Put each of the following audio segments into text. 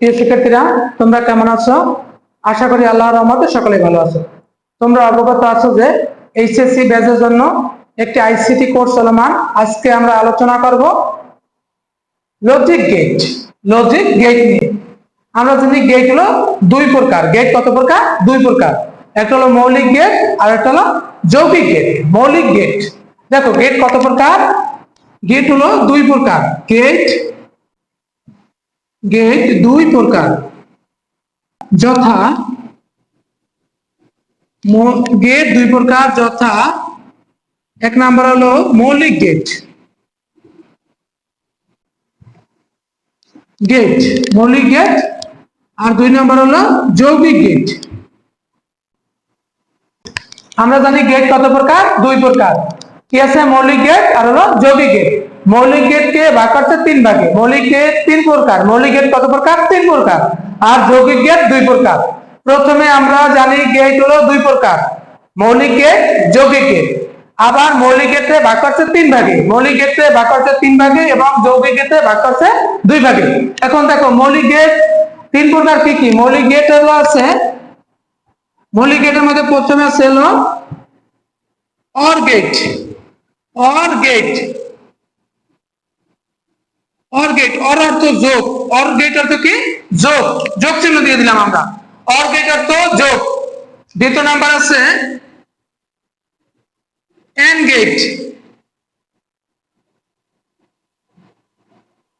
প্রিয় শিক্ষার্থীরা, তোমরা কেমন আছো? আশা করি আল্লাহর রহমতে সকলে ভালো আছো। তোমরা অবগত আছো যে এইচএসসি ব্যাচের জন্য একটি আইসিটি কোর্স চলমান। আজকে আমরা আলোচনা করব লজিক গেট লজিক গেট নিয়ে। আমরা জানি গেট হলো দুই প্রকার। গেট কত প্রকার? দুই প্রকার। একটা হলো মৌলিক গেট আর একটা হলো যৌগিক গেট মৌলিক গেট দেখো গেট কত প্রকার? গেট হলো দুই প্রকার। গেট গেট দুই প্রকার। যথা গেট দুই প্রকার, যথা এক নাম্বার হলো মৌলিক গেট। গেট, মৌলিক গেট। আর দুই নম্বর হলো যৌগিক গেট। আমরা জানি গেট কত প্রকার? দুই প্রকার। কি আছে? মৌলিক গেট আর হলো যৌগিক গেট। মৌলিক গেটকে ভাগ করছে? তিন ভাগে। মৌলিক গেট তিন প্রকার। মৌলিক গেট কত প্রকার? তিন প্রকার। আর যৌগিক গেট দুই প্রকার। প্রথমে আমরা জানি গেট হলো দুই প্রকার। মৌলিক গেট, যৌগিক গেট। আবার মৌলিক গেটে ভাগ করছে? তিন ভাগে। মৌলিক গেটে ভাগ করছে? তিন ভাগে এবং যৌগিক গেটে ভাগ করছে? দুই ভাগে। এখন দেখো, মৌলিক গেট তিন প্রকার কি কি? মৌলিক গেট হলো আছে, মৌলিক গেটের মধ্যে প্রথমে হলো OR gate. OR gate. OR gate, OR অর্থ যোগ। অর গেট অর্থ কি? যোগ। যোগ চিহ্ন দিয়ে দিলাম আমরা। অর গেট অর্থ যোগ। দ্বিতীয় নাম্বার আছে AND gate.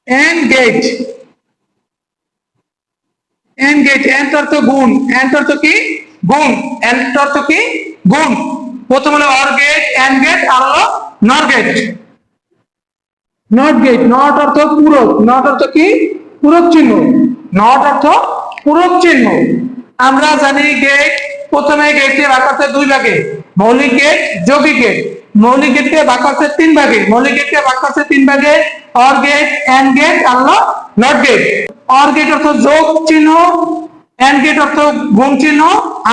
AND gate. AND gate, AND অর্থ গুণ। এন অর্থ কি? গুণ। এন অর্থ কি? গুণ। প্রথম হলো অর গেট, এন গেট, আর হলো NOR gate not gate not অর্থ পূরক নট অর্থ কি? পূরক চিহ্ন। নট অর্থ পূরক চিহ্ন। আমরা জানি গেট প্রথমে গেটে ভাগ আছে দুই ভাগে। মৌলিক গেট যৌগিক গেট মৌলিক গেটকে ভাগ আছে তিন ভাগে। মৌলিক গেটকে ভাগ আছে তিন ভাগে। অর গেট এন গেট আর নট গেট অর গেট অর্থ যোগ চিহ্ন এন গেট অর্থ গুণ চিহ্ন,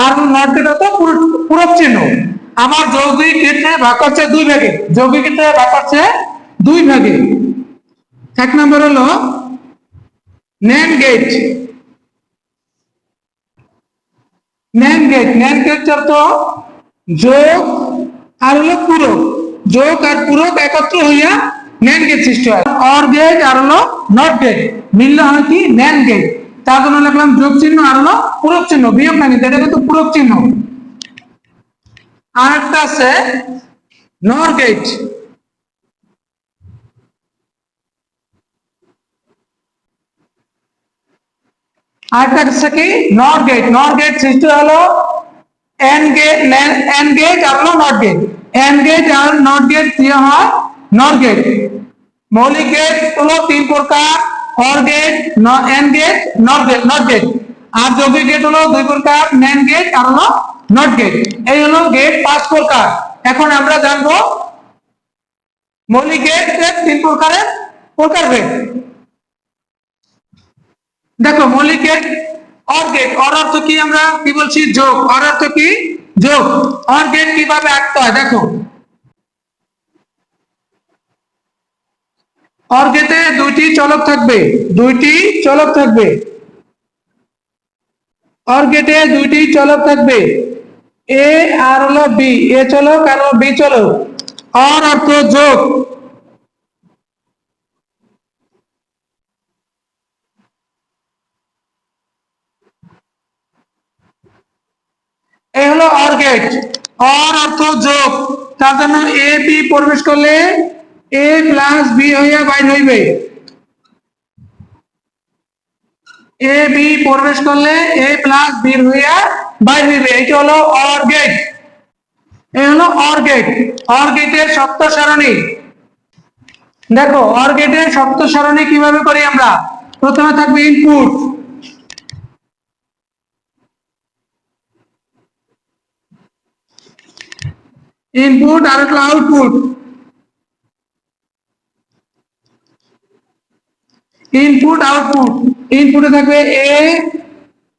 আর নট গেট অর্থ পূরক চিহ্ন। আমার যৌগিক গেটে ভাগ আছে দুই ভাগে। যৌগিক গেটে ভাগ আছে দুই ভাগে। এক নম্বর হলো NAND gate NAND gate NAND gate অর্থ যোগ আর হলো পূরক। যোগ আর পূরক একত্র হইয়া ন্যান গেট সৃষ্টি হয়। অর গেট আর হলো নট গেট মিললে হয় কি? ন্যান গেট তার জন্য লিখলাম যোগ চিহ্ন আর হলো পূরক চিহ্ন। বিয়োগ না এটা কিন্তু পূরক চিহ্ন। আর একটা আছে নর গেট আরেকটা হচ্ছে কি নট গেট নট গেট সৃষ্টি হলো এন গেট এন গেট আর হলো নট গেট এন গেট আর নট গেট দিয়ে হয় নট গেট মৌলিক গেট হলো তিন প্রকার OR gate AND gate NOT gate NOT gate আর যৌগিক গেট হলো দুই প্রকার ন্যান গেট আর হলো নট গেট এই হলো গেট পাঁচ প্রকার। এখন আমরা জানব মৌলিক গেট তিন প্রকারের প্রকার গেট দেখো, মৌলিক গেট অর গেট অর অর্থ কি আমরা কি বলছি? যোগ। অর অর্থ কি? যোগ। অর গেট কীভাবে আঁকতে হয়? দেখো। অর গেটে দুইটি চলক থাকবে। দুইটি চলক থাকবে। অর গেটে দুইটি চলক থাকবে। এ আর হলো বি এ চলক আর বি চলক অর অর্থ যোগ। এই হলো অর গেট অর অর্থ যোগ। তার জন্য এ বি প্রবেশ করলে এ প্লাস বি হইয়া বাইর হইবে। এ বি প্রবেশ করলে এ প্লাস বি হইয়া বাইর হইবে এটা হলো অর এই হলো অর গেট অর সপ্ত সারণী। দেখো অর গেটের সপ্ত সারণী কীভাবে করি আমরা? প্রথমে থাকবে ইনপুট ইনপুট আর একটা আউটপুট ইনপুট আউটপুট ইনপুটে থাকবে এ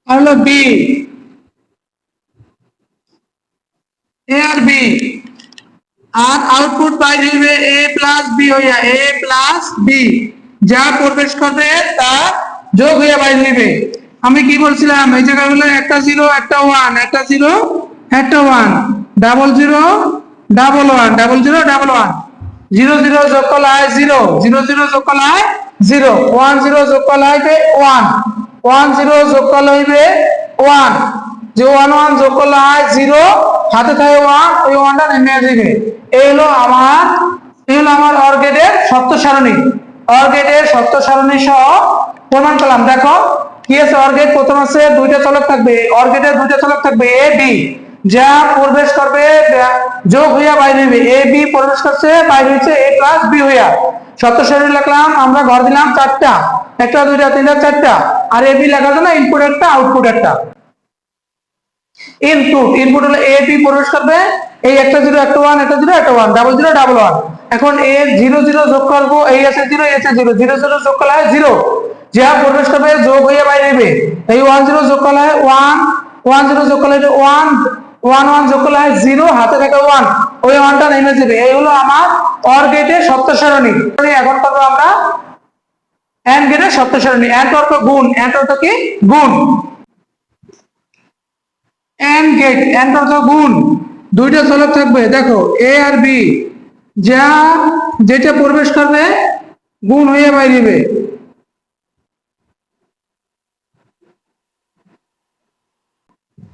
আর হলো বি এ আর বি আর আউটপুট বাইর হইবে এ প্লাস বি হইয়া এ প্লাস বি যা প্রবেশ করবে তা যোগ হয়ে বাইরে নেবে আমি কি বলছিলাম? এই জায়গাগুলো একটা জিরো একটা ওয়ান একটা জিরো একটা one double zero double one double zero double one zero zero যোগ করলে হয় জিরো জিরো জিরো যোগ করলে হয় জিরো ওয়ান জিরো যোগ করলে হইবে ওয়ান ওয়ান জিরো যোগ করলে হইবে ওয়ান যে ওয়ান ওয়ান যোগ করলে হয় জিরো হাতে থাকে ওয়ান ওই ওয়ানটা নেমে যাবে এই হলো আমার, এই হলো আমার অর্গেটের সত্য সারণী অর্গেটের সত্য সারণী সহ প্রমাণ করলাম দেখো, কি আছে? অর্গেট প্রথম আছে, দুইটা চলক থাকবে। অর্গেটের দুইটা চলক থাকবে এ বি যা প্রবেশ করবে যোগ হইয়া বাইরে হইবে। এ বি প্রবেশ করছে, বাইরে হইছে এ প্লাস বি হইয়া। সত্য সারণী লিখলাম, আমরা ঘর দিলাম চারটা। একটা, দুইটা, তিনটা, চারটা। আর এ বি লেখার না ইনপুট একটা আউটপুট একটা। ইনপুট ইনপুট হলো এ বি প্রবেশ করবে। এই একটা জিরো, একটা ওয়ান একটা জিরো, একটা one double zero double one এখন এ জিরো জিরো যোগ করব, এই আছে জিরো আছে জিরো জিরো জিরো যোগ করলে হয় জিরো যা প্রবেশ করবে, যোগ হয়ে বাইরে নেবে। এই ওয়ান জিরো যোগ করলে হয় ওয়ান ওয়ান জিরো যোগ করলে ওয়ান ওয়ান ওয়ান যোগ করলে হয় জিরো হাতে থাকে ওয়ান ওই ওয়ানটা নেমে যাবে। এই হলো আমার অর গেটের সত্য সারণী এখন করব আমরা এন্ড গেটের সত্য সারণী এন্ড অর্থ গুণ। এন্ড অর্থ কি? গুণ। এন্ড গেট এন্ড অর্থ গুণ। দুইটা চলক থাকবে, দেখো এ আর বি যা যেটা প্রবেশ করবে, গুণ হয়ে বাইরেবে।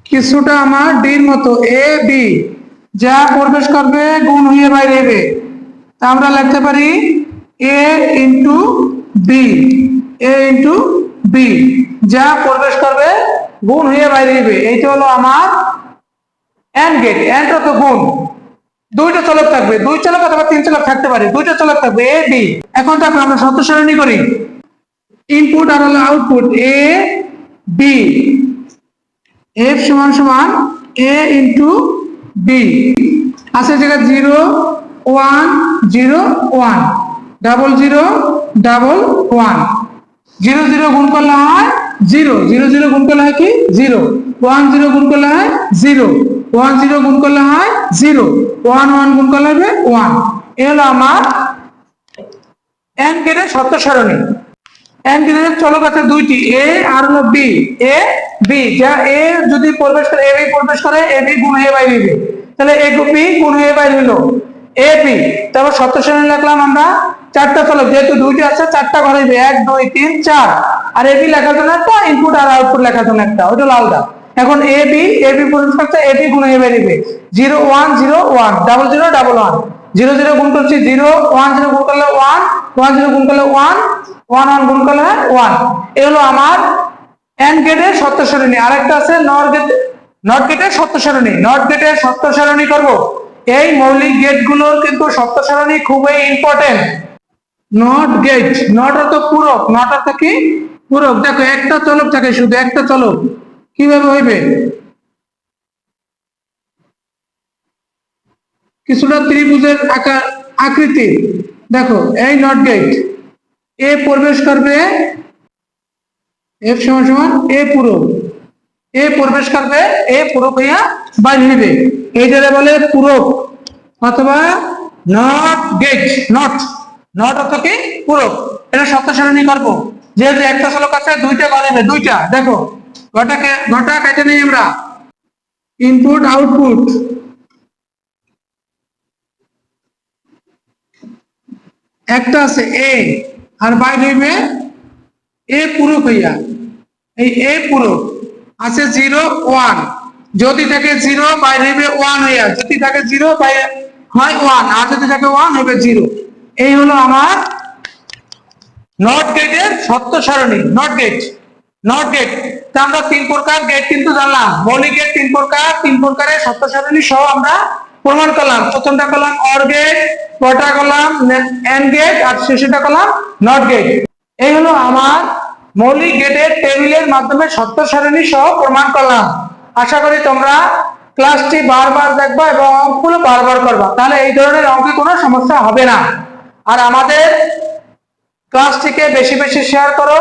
কিছুটা আমার ডির মতো এ বি যা প্রবেশ করবে, গুণ হয়ে বাইরেবে। তা আমরা লিখতে পারি A into B A into B যা প্রবেশ করবে গুণ হয়ে বাইরে দিবে এইটা হলো আমার এন্ড গেট এন্ড অত গুণ। দুইটা চলক থাকবে। দুই চলক অথবা তিন চলক থাকতে পারে। দুইটা চলক থাকবে এ বি এখন তারপর আমরা সত্য সারণী করি। ইনপুট আর হলো আউটপুট এ বি এফ সমান সমান এ ইন্টু বি আছে জায়গা zero one zero one double zero double one zero zero গুণ করলে হয় জিরো। জিরো জিরো গুণ করলে হয় কি? জিরো। ওয়ান জিরো গুণ করলে হয় জিরো। ওয়ান জিরো গুণ করলে হয় জিরো। ওয়ান ওয়ান গুণ করলে হবে ওয়ান। এ হলো আমার এন সত্য সারণী। এন গেটের চলক আছে দুইটি। এ আর হলো বি এ বি যা এ যদি প্রবেশ করে, এ বি প্রবেশ করে, এ বি গুণ হয়ে বাইরে দিবে তাহলে এ বি গুণ হয়ে বাইরে হলো এ বি তারপর সত্য সারণী লিখলাম আমরা চারটা চলক যেহেতু দুইটি আছে, চারটা ঘরে দিবে। এক, দুই, তিন, চার। আর এ বি লেখার জন্য একটা ইনপুট আর আউটপুট লেখার জন্য একটা। ওইটা আলাদা এখন এ বি এ বি প্রবেশ করছে এ বি গুণ হয়ে বেরিয়ে zero, one zero, one. Double zero double one zero zero গুণ করছি জিরো, ওয়ান, জিরো গুণ করলে ওয়ান ওয়ান, জিরো গুণ করলে ওয়ান ওয়ান ওয়ান গুণ করলে ওয়ান। এ হলো আমার এন গেটের সত্য সারণী। আরেকটা আছে নট গেট নট গেটের সত্য সারণী। নট গেটের সত্য সারণী করব। এই মৌলিক গেটগুলোর কিন্তু সত্য সারণী খুবই ইম্পর্টেন্ট নট গেট নট অর্থ পূরক নট অর্থ কি? পূরক। দেখো, একটা চলক থাকে শুধু, একটা চলক। কীভাবে হইবে? কিছুটা ত্রিভুজের আকার, আকৃতি। দেখো, এই নট গেট এ প্রবেশ করবে এফ সমান সমান এ পূরক। এ প্রবেশ করবে, এ পূরক হইয়া বাইরে নিবে এই যারা বলে পূরক। অথবা নট গেট নট নট অর্থ কি? পূরক। এটা সত্য সারণী করব। যেহেতু একটা চলক আছে, দুইটা নেবে দুইটা। দেখো, ঘটাকে ঘটা কেটে নেই আমরা। ইনপুট আউটপুট একটা আছে এ আর বাইরে হইবে এ পূরক হইয়া। এই এ পূরক। আছে জিরো ওয়ান যদি থাকে জিরো বাইরে হইবে ওয়ান হইয়া। যদি থাকে জিরো বাইরে হয় ওয়ান আর যদি থাকে ওয়ান হবে জিরো এই হলো আমার নট গেটের সত্য সারণী নট গেট নট গেট তা আমরা তিন প্রকার গেট কিন্তু জানলাম। মৌলিক গেট তিন প্রকার, তিন প্রকারের সত্য সারণী সহ আমরা প্রমাণ করলাম। প্রথমটা করলাম অর গেট পরটা করলাম এন গেট আর শেষটা করলাম নট গেট এই হলো আমার মৌলিক গেটের টেবিলের মাধ্যমে সত্য সারণী সহ প্রমাণ করলাম। আশা করি তোমরা ক্লাসটি বারবার দেখবা এবং অঙ্কগুলো বারবার করবা। তাহলে এই ধরনের অঙ্কে কোনো সমস্যা হবে না। আর আমাদের ক্লাসটিকে বেশি বেশি শেয়ার করো।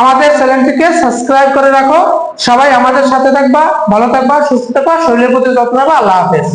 আমাদের চ্যানেলটিকে সাবস্ক্রাইব করে রাখো। সবাই আমাদের সাথে থাকবা, ভালো থাকবা, সুস্থ থাকবা, শরীরের প্রতি যত্ন নেবা আল্লাহ হাফেজ।